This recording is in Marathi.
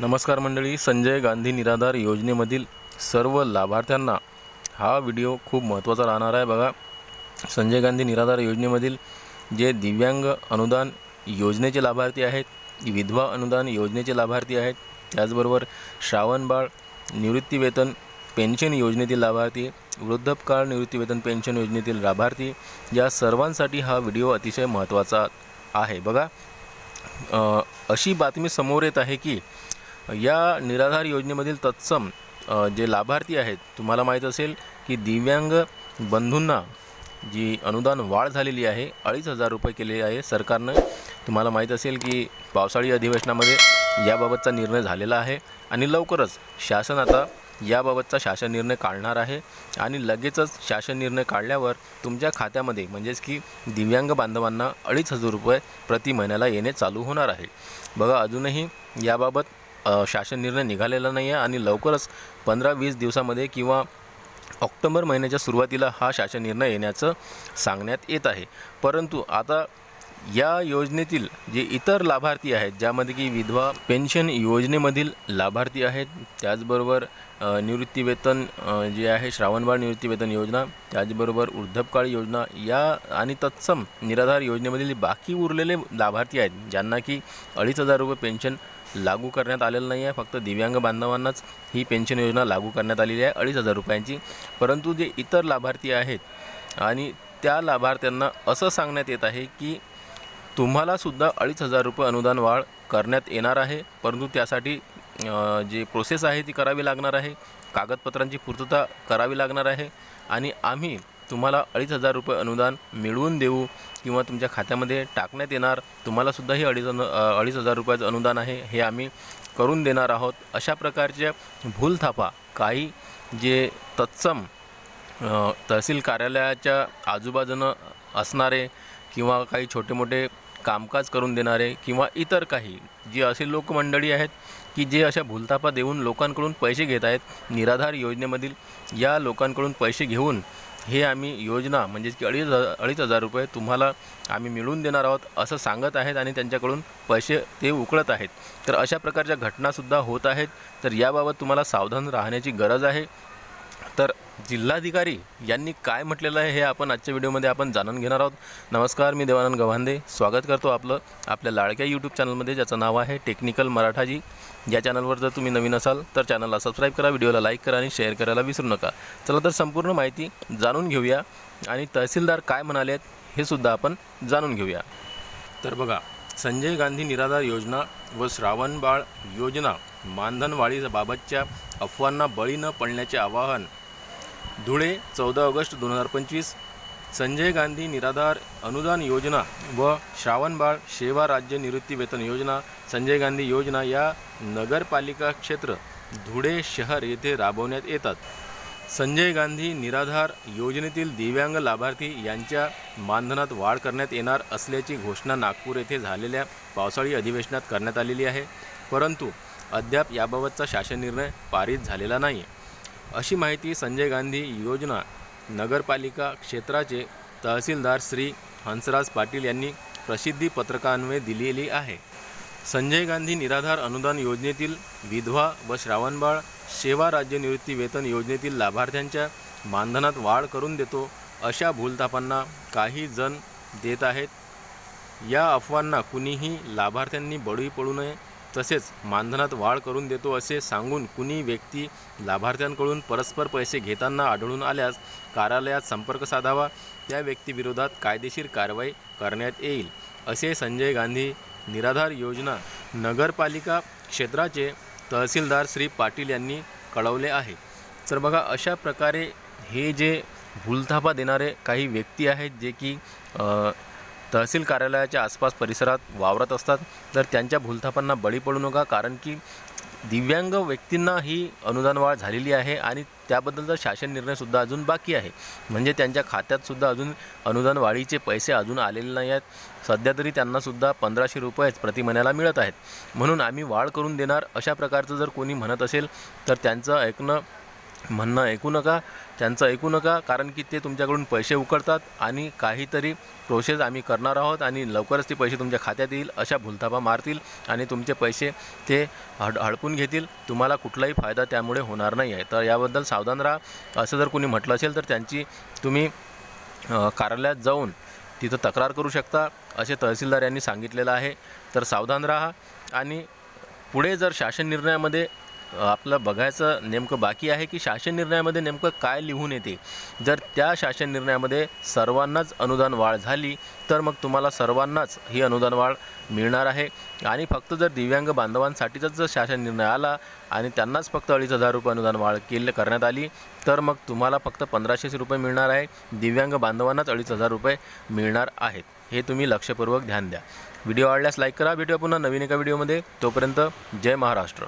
नमस्कार मंडळी संजय गांधी निराधार योजनेमधील सर्व लाभार्थ्यांना हा व्हिडिओ खूप महत्त्वाचा राहणार आहे. बघा संजय गांधी निराधार योजनेमधील जे दिव्यांग अनुदान योजनेचे लाभार्थी आहेत विधवा अनुदान योजनेचे लाभार्थी आहेत त्याचबरोबर श्रावणबाळ निवृत्तीवेतन पेन्शन योजनेतील लाभार्थी वृद्धपकाळ निवृत्तीवेतन पेन्शन योजनेतील लाभार्थी या सर्वांसाठी हा व्हिडिओ अतिशय महत्त्वाचा आहे. बघा अशी बातमी समोर येत आहे की या निराधार योजनेमधील तत्सम जे लाभार्थी आहेत तुम्हाला माहीत असेल की दिव्यांग बंधूंना जी अनुदान वाढ झालेली आहे अडीच हजार रुपये केले आहे सरकारनं. तुम्हाला माहीत असेल की पावसाळी अधिवेशनामध्ये याबाबतचा निर्णय झालेला आहे आणि लवकरच शासन आता याबाबतचा शासन निर्णय काढणार आहे आणि लगेचच शासन निर्णय काढल्यावर तुमच्या खात्यामध्ये म्हणजेच की दिव्यांग बांधवांना अडीच हजार रुपये प्रति महिन्याला येणे चालू होणार आहे. बघा अजूनही याबाबत शासन निर्णय निघालेला नाही आहे आणि लवकरच पंधरा वीस दिवसामध्ये किंवा ऑक्टोबर महिन्याच्या सुरुवातीला हा शासन निर्णय येण्याचं सांगण्यात येत आहे. परंतु आता या योजनेतील जे इतर लाभार्थी आहेत ज्यामध्ये की विधवा पेन्शन योजनेमधील लाभार्थी आहेत त्याचबरोबर निवृत्तीवेतन जे आहे श्रावणबाळ निवृत्तीवेतन योजना त्याचबरोबर वृद्धपकाळ योजना या आणि तत्सम निराधार योजनेमधील बाकी उरलेले लाभार्थी आहेत ज्यांना की अडीच हजार रुपये पेन्शन लागू करण्यात आलेलं नाही आहे फक्त दिव्यांग बांधवांनाच ही पेन्शन योजना लागू करण्यात आलेली आहे अडीच हजार रुपयांची. परंतु जे इतर लाभार्थी आहेत आणि त्या लाभार्थ्यांना असं सांगण्यात येत आहे की तुम्हालासुद्धा अडीच हजार रुपये अनुदान वाढ करण्यात येणार आहे. परंतु त्यासाठी जे प्रोसेस आहे ती करावी लागणार आहे. कागदपत्रांची पूर्तता करावी लागणार आहे. आणि आम्ही तुम्हाला अडीच हजार रुपये अनुदान मिळवून देऊ किंवा तुमच्या खात्यामध्ये टाकण्यात येणार. तुम्हालासुद्धा हे अडीच अनु अडीच हजार रुपयाचं अनुदान आहे. हे आम्ही करून देणार आहोत. अशा प्रकारच्या भूलथापा काही जे तत्सम तहसील कार्यालयाच्या आजूबाजूनं असणारे किंवा काही छोटे मोठे कामकाज करून देणारे किंवा इतर काही जी असे लोकमंडळी आहेत की जे अशा भूलथापा देऊन लोकांकडून पैसे घेत आहेत निराधार योजनेमधील या लोकांकडून पैसे घेऊन हे आम्ही योजना म्हणजेच की अडीच हजार अडीच हजार रुपये तुम्हाला आम्ही मिळवून देणार आहोत असं सांगत आहेत आणि त्यांच्याकडून पैसे ते उकळत आहेत. तर अशा प्रकारच्या घटनासुद्धा होत आहेत. तर याबाबत तुम्हाला सावधान राहण्याची गरज आहे. तर जिल्हाधिकारी यांनी काय म्हटलेलं आहे हे आपण आजच्या व्हिडिओमध्ये आपण जाणून घेणार आहोत. नमस्कार मी देवानंद गव्हांदे. स्वागत करतो आपलं आपल्या लाडक्या यूट्यूब चॅनलमध्ये ज्याचं नाव आहे टेक्निकल मराठाजी. या चॅनलवर जर तुम्ही नवीन असाल तर चॅनलला सबस्क्राईब करा व्हिडिओला लाईक करा आणि शेअर करायला विसरू नका. चला तर संपूर्ण माहिती जाणून घेऊया आणि तहसीलदार काय म्हणाले आहेत हे सुद्धा आपण जाणून घेऊया. तर बघा संजय गांधी निराधार योजना व श्रावणबाळ योजना मानधनवाढीबाबतच्या अफवांना बळी न पडण्याचे आवाहन धुळे चौदा ऑगस्ट दोन हजार पंचवीस संजय गांधी निराधार अनुदान योजना व श्रावणबाळ सेवा राज्य निवृत्ती वेतन योजना संजय गांधी योजना या नगरपालिका क्षेत्र धुळे शहर येथे राबवण्यात येतात. संजय गांधी निराधार योजनेतील दिव्यांग लाभार्थी यांच्या मानधनात वाढ करण्यात येणार असल्याची घोषणा नागपूर येथे झालेल्या पावसाळी अधिवेशनात करण्यात आलेली आहे. परंतु अद्याप याबाबतचा शासन निर्णय पारित झालेला नाही अशी माहिती संजय गांधी योजना नगरपालिका क्षेत्राचे तहसीलदार श्री हंसराज पाटील यांनी प्रसिद्धी पत्रकान्वये दिलेली आहे. संजय गांधी निराधार अनुदान योजनेतील विधवा व श्रावणबाळ सेवा राज्य निवृत्ती वेतन योजनेतील लाभार्थ्यांच्या मानधनात वाढ करून देतो अशा भूलथापांना काही जण देत आहेत. या अफवांना कुणीही लाभार्थ्यांनी बळी पडू नये तसेच मानधनात वाढ करून देतो असे सांगून कुणी व्यक्ती लाभार्थ्यांकडून परस्पर पैसे घेताना आढळून आल्यास कार्यालयात संपर्क साधावा. त्या व्यक्तीविरोधात कायदेशीर कारवाई करण्यात येईल. असे संजय गांधी निराधार योजना नगरपालिका क्षेत्राचे तहसीलदार श्री पाटील यांनी कळवले आहे. तर बघा अशा प्रकारे हे जे भूलथापा देणारे काही व्यक्ती आहेत जे की तहसील कार्यालयाच्या आसपास परिसरात वावरत असतात. तर त्यांच्या भूलथापांना बळी पडू नका कारण की दिव्यांग व्यक्तींना ही अनुदान वाढ झालेली आहे आणि त्याबद्दलचा शासन निर्णयसुद्धा अजून बाकी आहे. म्हणजे त्यांच्या खात्यातसुद्धा अजून अनुदान वाढीचे पैसे अजून आलेले नाही आहेत. सध्या तरी त्यांनासुद्धा पंधराशे रुपयेच प्रति महिन्याला मिळत आहेत. म्हणून आम्ही वाढ करून देणार अशा प्रकारचं जर कोणी म्हणत असेल तर त्यांचं ऐकणं म्हणणं ऐकू नका त्यांचं ऐकू नका कारण की ते तुमच्याकडून पैसे उकळतात आणि काहीतरी प्रोसेस आम्ही करणार आहोत आणि लवकरच ते पैसे तुमच्या खात्यात येईल अशा भुलथापा मारतील आणि तुमचे पैसे ते हड हडपून घेतील. तुम्हाला कुठलाही फायदा त्यामुळे होणार नाही आहे. तर याबद्दल सावधान राहा. असं जर कोणी म्हटलं असेल तर त्यांची तुम्ही कार्यालयात जाऊन तिथं तक्रार करू शकता असे तहसीलदार यांनी सांगितलेलं आहे. तर सावधान राहा आणि पुढे जर शासन निर्णयामध्ये आपलं बघायचं नेमकं बाकी आहे की शासन निर्णयामध्ये नेमकं काय लिहून येते? जर त्या शासन निर्णयामध्ये सर्वांनाच अनुदान वाढ झाली तर मग तुम्हाला सर्वांनाच ही अनुदान वाढ मिळणार आहे. आणि फक्त जर दिव्यांग बांधवांसाठीचाच जर शासन निर्णय आला आणि त्यांनाच फक्त अडीच हजार रुपये अनुदान वाढ केली करण्यात आली तर मग तुम्हाला फक्त पंधराशेच रुपये मिळणार आहे. दिव्यांग बांधवांनाच अडीच हजार रुपये मिळणार आहेत. हे तुम्ही लक्षपूर्वक ध्यान द्या. व्हिडिओ आवडल्यास लाईक करा. भेटूया पुन्हा नवीन एका व्हिडिओमध्ये. तोपर्यंत जय महाराष्ट्र.